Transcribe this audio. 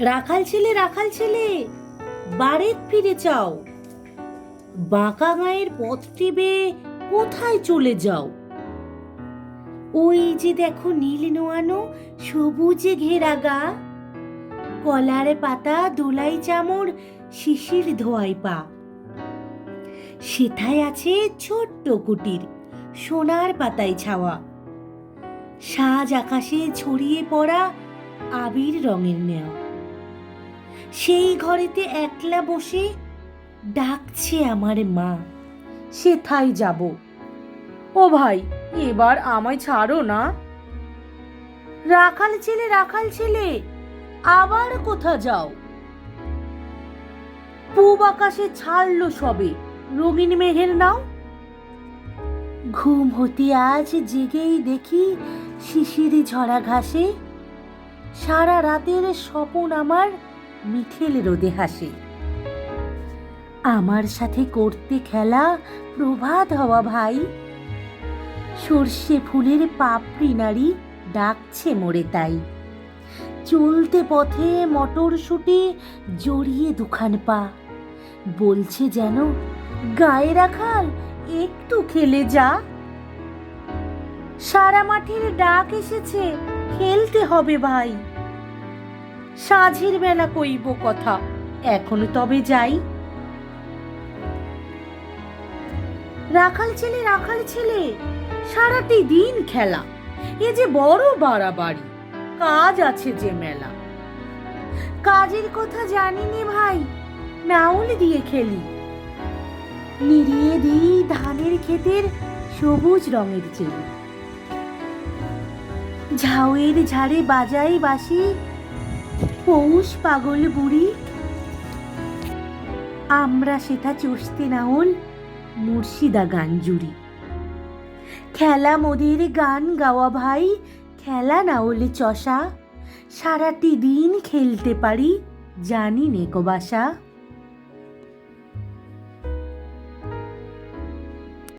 রাখাল ছেলে রাখাল ছেলে বাড়িত ফিরে চাও বাঁকা গায়ের পথ টিবে কোথায় চলে যাও? ওই যে দেখো নীল নোয়ানো সবুজে ঘেরা গা, কলার পাতা, দোলাই চামড় শিশির ধোয়াই পা। সেথায় আছে ছোট্ট কুটির, সোনার পাতায় ছাওয়া। সাজ আকাশে ছড়িয়ে পড়া আবির রঙের নেওয়া সেই ঘরেতে একলা বসে ডাকছে আমার মা। সেথায় যাব। ও ভাই, এবার আমায় ছাড়ো না। রাখাল ছেলে রাখাল ছেলে, আবার কোথা যাও? পূব আকাশে ছাড়লো সবে, রঙিন মেঘের নাও। ঘুম হতে আজ জেগেই দেখি শিশির ঝরা ঘাসে। সারা রাতের স্বপন আমার মিঠেল রোদে হাসে। আমার সাথে করতে খেলা প্রভাত হওয়া ভাই। সর্ষে ফুলের পাপড়ি নাড়ি ডাকছে মোরে তাই। চলতে পথে মটর শুটে জড়িয়ে দুখান পা। বলছে যেন, গায়ে রাখাল, একটু খেলে যা। সারা মাঠের ডাক এসেছে, খেলতে হবে ভাই। সাঝের বেলা কইব কথা, এখন তবে যাই। রাখাল ছেলে রাখাল ছেলে, সারাটি দিন খেলা, এ যে বড় বাড়াবাড়ি, কাজ আছে যে মেলা। কাজের কথা জানি নে ভাই, নাউল দিয়ে খেলি। নিড়িয়ে দিই ধানের ক্ষেতের সবুজ রঙের চেলি ঝাউয়ের ঝাড়ে বাজাই বাসি পৌষ পাগল বুড়ি। আমরা সেটা চষতে নাউল মুর্শিদা গান জুড়ি। খেলা মোদের গান গাওয়া ভাই, খেলা না হলে চষা। সারাটি দিন খেলতে পারি, জানি নেকো বাসা।